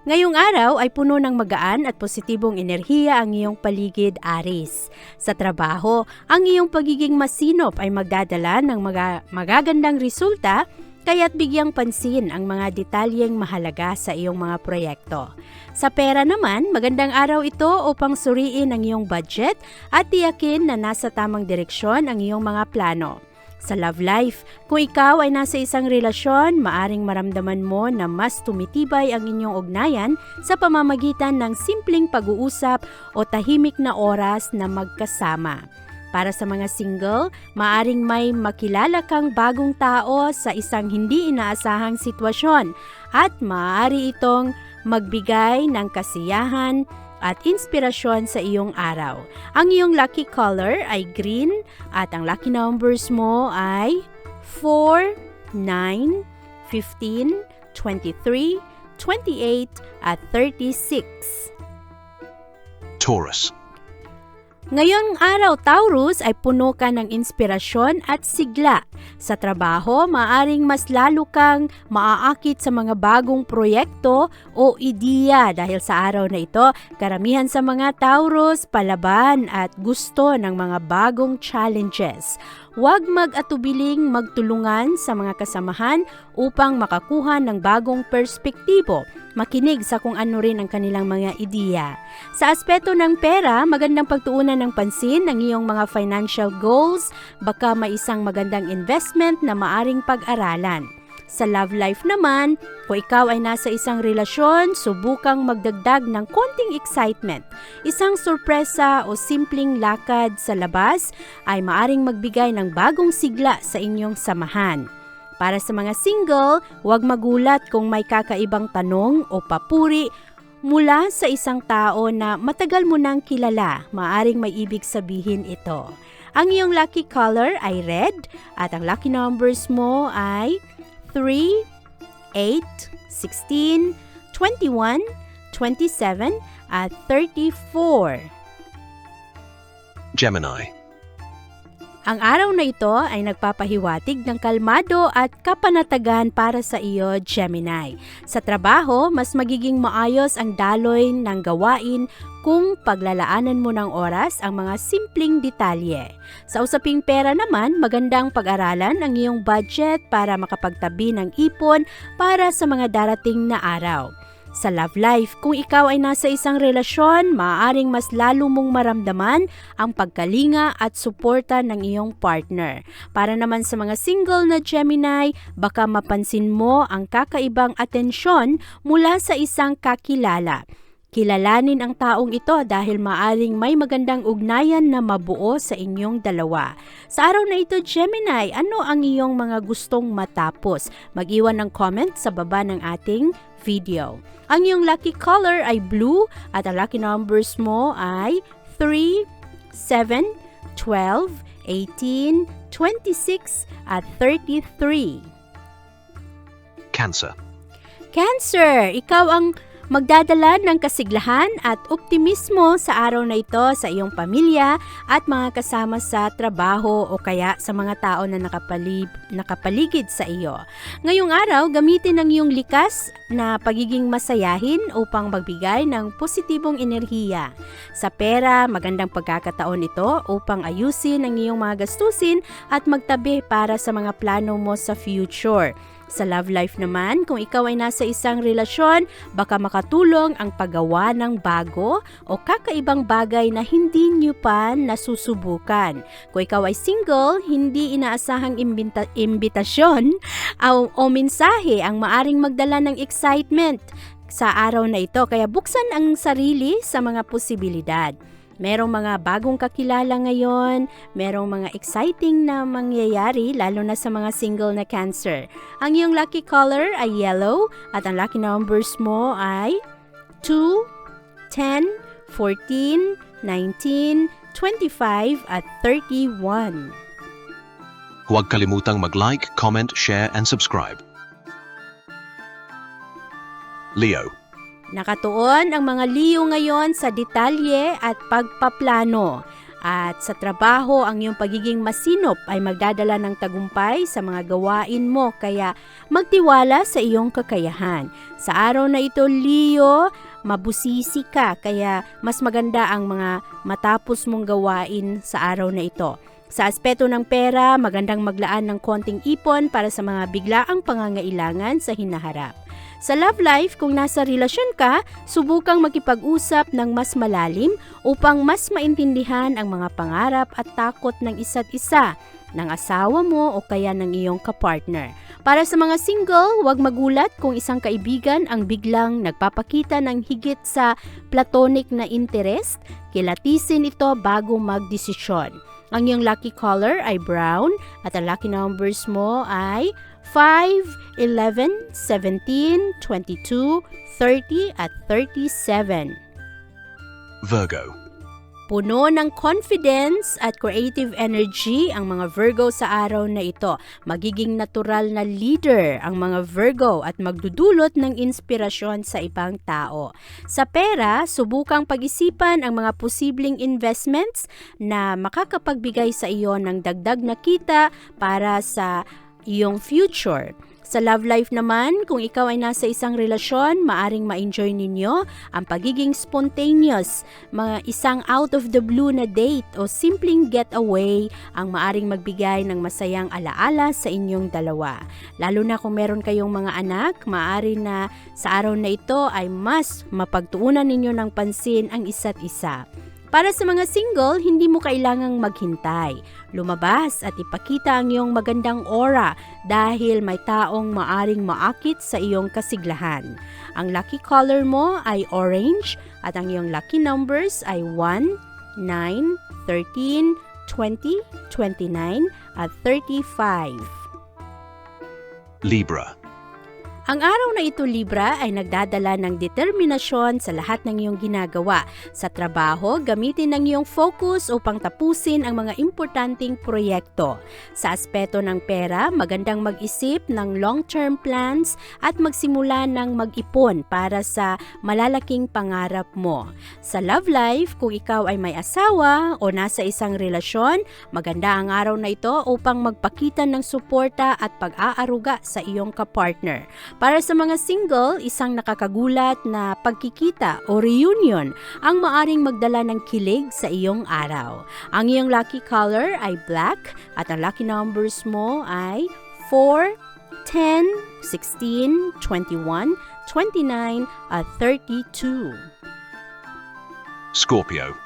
Ngayong araw ay puno ng magaan at positibong enerhiya ang iyong paligid, Aris. Sa trabaho, ang iyong pagiging masinop ay magdadala ng maga- magagandang resulta kaya't bigyang pansin ang mga detalyeng mahalaga sa iyong mga proyekto. Sa pera naman, magandang araw ito upang suriin ang iyong budget at tiyakin na nasa tamang direksyon ang iyong mga plano. Sa love life, kung ikaw ay nasa isang relasyon, maaring maramdaman mo na mas tumitibay ang inyong ugnayan sa pamamagitan ng simpleng pag-uusap o tahimik na oras na magkasama. Para sa mga single, maaring may makilala kang bagong tao sa isang hindi inaasahang sitwasyon at maaari itong magbigay ng kasiyahan at inspirasyon sa iyong araw. Ang iyong lucky color ay green at ang lucky numbers mo ay 4, 9, 15, 23, 28 at 36. Taurus. Ngayong araw Taurus ay puno ka ng inspirasyon at sigla. Sa trabaho, maaring mas lalo kang maaakit sa mga bagong proyekto o ideya dahil sa araw na ito, karamihan sa mga Taurus palaban at gusto ng mga bagong challenges. Huwag mag-atubiling magtulungan sa mga kasamahan upang makakuha ng bagong perspektibo. Makinig sa kung ano rin ang kanilang mga ideya. Sa aspeto ng pera, magandang pagtuunan ng pansin ng iyong mga financial goals, baka may isang magandang investment na maaring pag-aralan. Sa love life naman, kung ikaw ay nasa isang relasyon, subukang magdagdag ng konting excitement. Isang sorpresa o simpleng lakad sa labas ay maaring magbigay ng bagong sigla sa inyong samahan. Para sa mga single, huwag magulat kung may kakaibang tanong o papuri mula sa isang tao na matagal mo nang kilala. Maaring may ibig sabihin ito. Ang iyong lucky color ay red at ang lucky numbers mo ay 3, 8, 16, 21, 27 at 34. Gemini. Ang araw na ito ay nagpapahiwatig ng kalmado at kapanatagan para sa iyo, Gemini. Sa trabaho, mas magiging maayos ang daloy ng gawain kung paglalaanan mo ng oras ang mga simpleng detalye. Sa usaping pera naman, magandang pag-aralan ang iyong budget para makapagtabi ng ipon para sa mga darating na araw. Sa love life, kung ikaw ay nasa isang relasyon, maaaring mas lalo mong maramdaman ang pagkalinga at suporta ng iyong partner. Para naman sa mga single na Gemini, baka mapansin mo ang kakaibang atensyon mula sa isang kakilala. Kilalanin ang taong ito dahil maaring may magandang ugnayan na mabuo sa inyong dalawa. Sa araw na ito, Gemini, ano ang iyong mga gustong matapos? Mag-iwan ng comment sa baba ng ating video. Ang iyong lucky color ay blue at ang lucky numbers mo ay 3, 7, 12, 18, 26 at 33. Cancer. Cancer, ikaw ang magdadala ng kasiglahan at optimismo sa araw na ito sa iyong pamilya at mga kasama sa trabaho o kaya sa mga tao na nakapalib, nakapaligid sa iyo. Ngayong araw, gamitin ang iyong likas na pagiging masayahin upang magbigay ng positibong enerhiya. Sa pera, magandang pagkakataon ito upang ayusin ang iyong mga gastusin at magtabi para sa mga plano mo sa future. Sa love life naman, kung ikaw ay nasa isang relasyon, baka makatulong ang paggawa ng bago o kakaibang bagay na hindi nyo pa nasusubukan. Kung ikaw ay single, hindi inaasahang imbita- imbitasyon o, o mensahe ang maaring magdala ng excitement sa araw na ito. Kaya buksan ang sarili sa mga posibilidad. Merong mga bagong kakilala ngayon, merong mga exciting na mangyayari lalo na sa mga single na cancer. Ang iyong lucky color ay yellow at ang lucky numbers mo ay 2, 10, 14, 19, 25 at 31. Huwag kalimutang mag-like, comment, share, and subscribe. Leo. Nakatuon ang mga Leo ngayon sa detalye at pagpaplano. At sa trabaho, ang iyong pagiging masinop ay magdadala ng tagumpay sa mga gawain mo kaya magtiwala sa iyong kakayahan. Sa araw na ito, Leo, mabusisi ka kaya mas maganda ang mga matapos mong gawain sa araw na ito. Sa aspeto ng pera, magandang maglaan ng konting ipon para sa mga biglaang pangangailangan sa hinaharap. Sa love life, kung nasa relasyon ka, subukang makipag-usap ng mas malalim upang mas maintindihan ang mga pangarap at takot ng isa't isa, ng asawa mo o kaya ng iyong kapartner. Para sa mga single, huwag magulat kung isang kaibigan ang biglang nagpapakita ng higit sa platonic na interest, kilatisin ito bago magdesisyon. Ang iyong lucky color ay brown at ang lucky numbers mo ay 5, 11, 17, 22, 30 at 37. Virgo. Puno ng confidence at creative energy ang mga Virgo sa araw na ito. Magiging natural na leader ang mga Virgo at magdudulot ng inspirasyon sa ibang tao. Sa pera, subukang pag-isipan ang mga posibleng investments na makakapagbigay sa iyo ng dagdag na kita para sa iyong future. Sa love life naman, kung ikaw ay nasa isang relasyon, maaring ma-enjoy ninyo ang pagiging spontaneous, mga isang out of the blue na date o simpleng getaway ang maaring magbigay ng masayang alaala sa inyong dalawa. Lalo na kung meron kayong mga anak, maaari na sa araw na ito ay mas mapagtuunan ninyo ng pansin ang isa't isa. Para sa mga single, hindi mo kailangang maghintay. Lumabas at ipakita ang iyong magandang aura dahil may taong maaring maakit sa iyong kasiglahan. Ang lucky color mo ay orange at ang iyong lucky numbers ay 1, 9, 13, 20, 29 at 35. Libra. Ang araw na ito, Libra, ay nagdadala ng determinasyon sa lahat ng iyong ginagawa. Sa trabaho, gamitin ang iyong focus upang tapusin ang mga importanteng proyekto. Sa aspeto ng pera, magandang mag-isip ng long-term plans at magsimula ng mag-ipon para sa malalaking pangarap mo. Sa love life, kung ikaw ay may asawa o nasa isang relasyon, maganda ang araw na ito upang magpakita ng suporta at pag-aaruga sa iyong kapartner. Para sa mga single, isang nakakagulat na pagkikita o reunion ang maaring magdala ng kilig sa iyong araw. Ang iyong lucky color ay black at ang lucky numbers mo ay 4, 10, 16, 21, 29 at 32. Scorpio.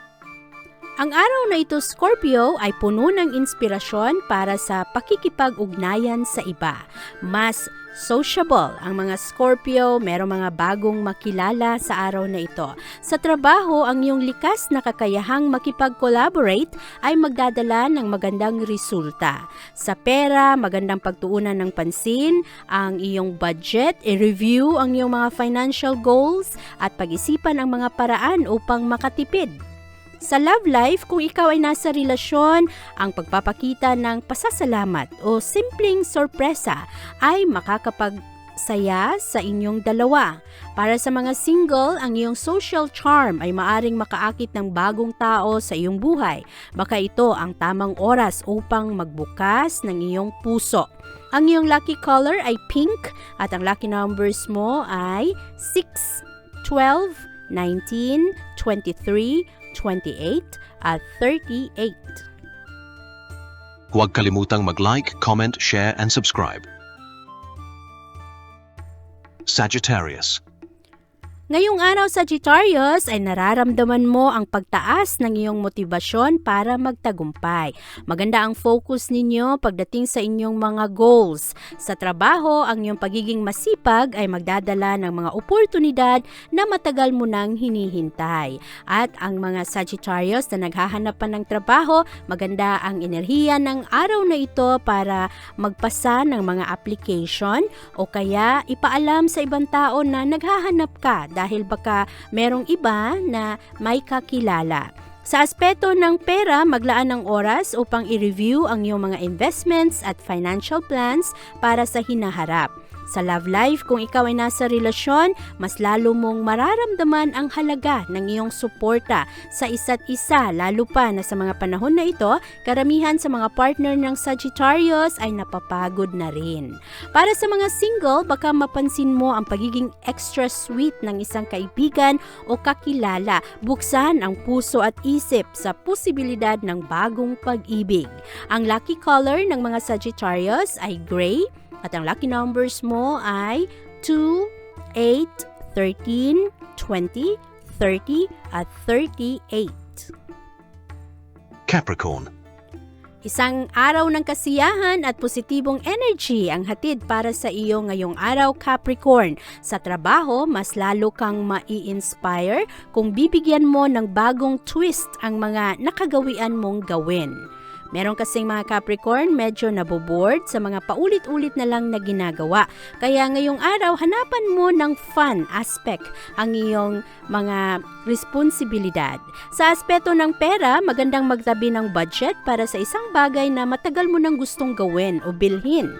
Ang araw na ito, Scorpio, ay puno ng inspirasyon para sa pakikipag-ugnayan sa iba. Mas sociable ang mga Scorpio, merong mga bagong makilala sa araw na ito. Sa trabaho, ang iyong likas na kakayahang makipag-collaborate ay magdadala ng magandang resulta. Sa pera, magandang pagtuunan ng pansin, ang iyong budget, i-review ang iyong mga financial goals at pag-isipan ang mga paraan upang makatipid. Sa love life, kung ikaw ay nasa relasyon, ang pagpapakita ng pasasalamat o simpleng sorpresa ay makakapagsaya sa inyong dalawa. Para sa mga single, ang iyong social charm ay maaring makaakit ng bagong tao sa iyong buhay. Baka ito ang tamang oras upang magbukas ng iyong puso. Ang iyong lucky color ay pink at ang lucky numbers mo ay 6, 12, 19, 23, 28 at 38. Huwag kalimutang mag-like, comment, share, and subscribe. Sagittarius Ngayong araw Sagittarius ay nararamdaman mo ang pagtaas ng iyong motibasyon para magtagumpay. Maganda ang focus ninyo pagdating sa inyong mga goals. Sa trabaho, ang iyong pagiging masipag ay magdadala ng mga oportunidad na matagal mo nang hinihintay. At ang mga Sagittarius na naghahanap pa ng trabaho, maganda ang enerhiya ng araw na ito para magpasa ng mga application o kaya ipaalam sa ibang tao na naghahanap ka dahil baka merong iba na may kakilala. Sa aspeto ng pera, maglaan ng oras upang i-review ang iyong mga investments at financial plans para sa hinaharap. Sa love life, kung ikaw ay nasa relasyon, mas lalo mong mararamdaman ang halaga ng iyong suporta sa isa't isa, lalo pa na sa mga panahon na ito, karamihan sa mga partner ng Sagittarius ay napapagod na rin. Para sa mga single, baka mapansin mo ang pagiging extra sweet ng isang kaibigan o kakilala. Buksan ang puso at isip sa posibilidad ng bagong pag-ibig. Ang lucky color ng mga Sagittarius ay gray at ang lucky numbers mo ay 2, 8, 13, 20, 30 at 38. Capricorn. Isang araw ng kasiyahan at positibong energy ang hatid para sa iyo ngayong araw Capricorn. Sa trabaho, mas lalo kang mai-inspire kung bibigyan mo ng bagong twist ang mga nakagawian mong gawin. Meron kasing mga Capricorn medyo naboboard sa mga paulit-ulit na lang na ginagawa. Kaya ngayong araw, hanapan mo ng fun aspect ang iyong mga responsibilidad. Sa aspeto ng pera, magandang magtabi ng budget para sa isang bagay na matagal mo nang gustong gawin o bilhin.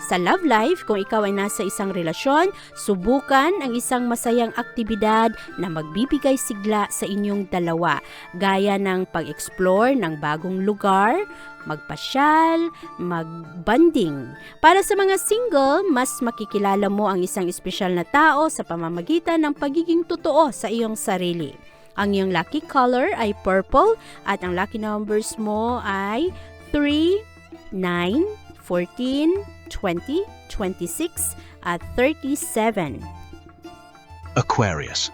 Sa love life, kung ikaw ay nasa isang relasyon, subukan ang isang masayang aktibidad na magbibigay sigla sa inyong dalawa, gaya ng pag-explore ng bagong lugar, magpasyal, magbanding. Para sa mga single, mas makikilala mo ang isang espesyal na tao sa pamamagitan ng pagiging totoo sa iyong sarili. Ang iyong lucky color ay purple at ang lucky numbers mo ay 3, 9, 14, 20, 26 at 37. Aquarius.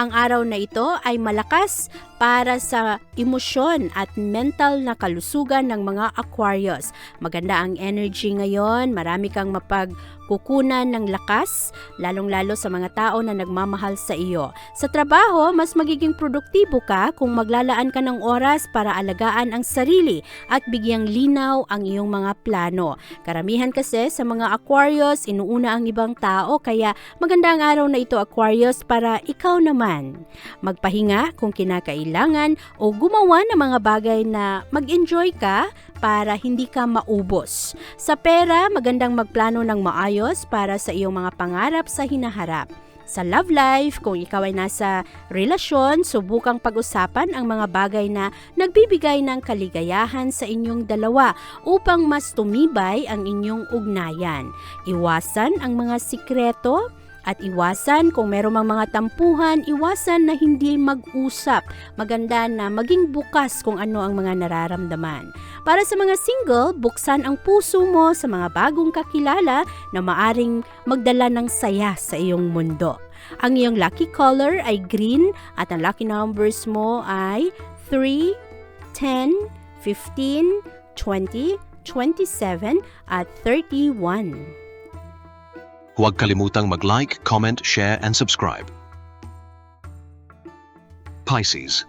Ang araw na ito ay malakas para sa emosyon at mental na kalusugan ng mga Aquarius. Maganda ang energy ngayon, marami kang mapagkukunan ng lakas, lalong-lalo sa mga tao na nagmamahal sa iyo. Sa trabaho, mas magiging produktibo ka kung maglalaan ka ng oras para alagaan ang sarili at bigyang linaw ang iyong mga plano. Karamihan kasi sa mga Aquarius, inuuna ang ibang tao kaya maganda ang araw na ito Aquarius para ikaw naman. Magpahinga kung kinakailangan o gumawa ng mga bagay na mag-enjoy ka para hindi ka maubos. Sa pera, magandang magplano ng maayos para sa iyong mga pangarap sa hinaharap. Sa love life, kung ikaw ay nasa relasyon, subukang pag-usapan ang mga bagay na nagbibigay ng kaligayahan sa inyong dalawa upang mas tumibay ang inyong ugnayan. Iwasan ang mga sikreto at iwasan kung meron mang mga tampuhan, iwasan na hindi mag-usap. Maganda na maging bukas kung ano ang mga nararamdaman. Para sa mga single, buksan ang puso mo sa mga bagong kakilala na maaring magdala ng saya sa iyong mundo. Ang iyong lucky color ay green at ang lucky numbers mo ay 3, 10, 15, 20, 27 at 31. Huwag kalimutang mag-like, comment, share, and subscribe. Pisces.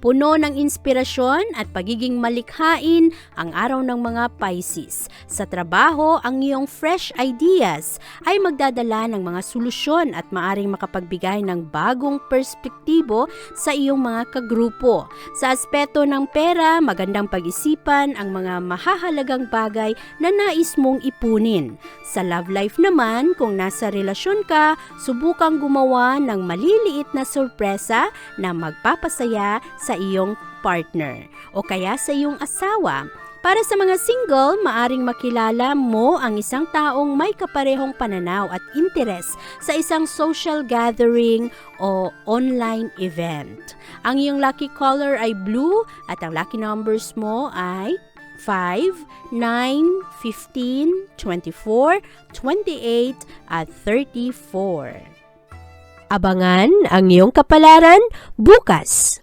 Puno ng inspirasyon at pagiging malikhain ang araw ng mga Pisces. Sa trabaho, ang iyong fresh ideas ay magdadala ng mga solusyon at maaring makapagbigay ng bagong perspektibo sa iyong mga kagrupo. Sa aspeto ng pera, magandang pag-isipan ang mga mahahalagang bagay na nais mong ipunin. Sa love life naman, kung nasa relasyon ka, subukang gumawa ng maliliit na sorpresa na magpapasaya sa iyong partner o kaya sa iyong asawa. Para sa mga single, maaring makilala mo ang isang taong may kaparehong pananaw at interes sa isang social gathering o online event. Ang iyong lucky color ay blue at ang lucky numbers mo ay 5, 9, 15, 24, 28, at 34. Abangan ang iyong kapalaran bukas.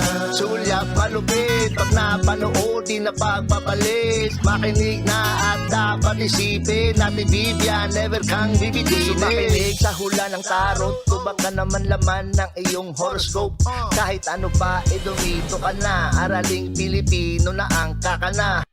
Una Sulyap malupit Pag napanood di na pagpapalit. Makinig na at dapat isipin Natin Vivian, never kang bibitinin Makinig sa hula ng tarot Tubak ka naman laman ng iyong horoscope. Kahit ano pa, eh dumito ka na. Araling Pilipino na ang kakana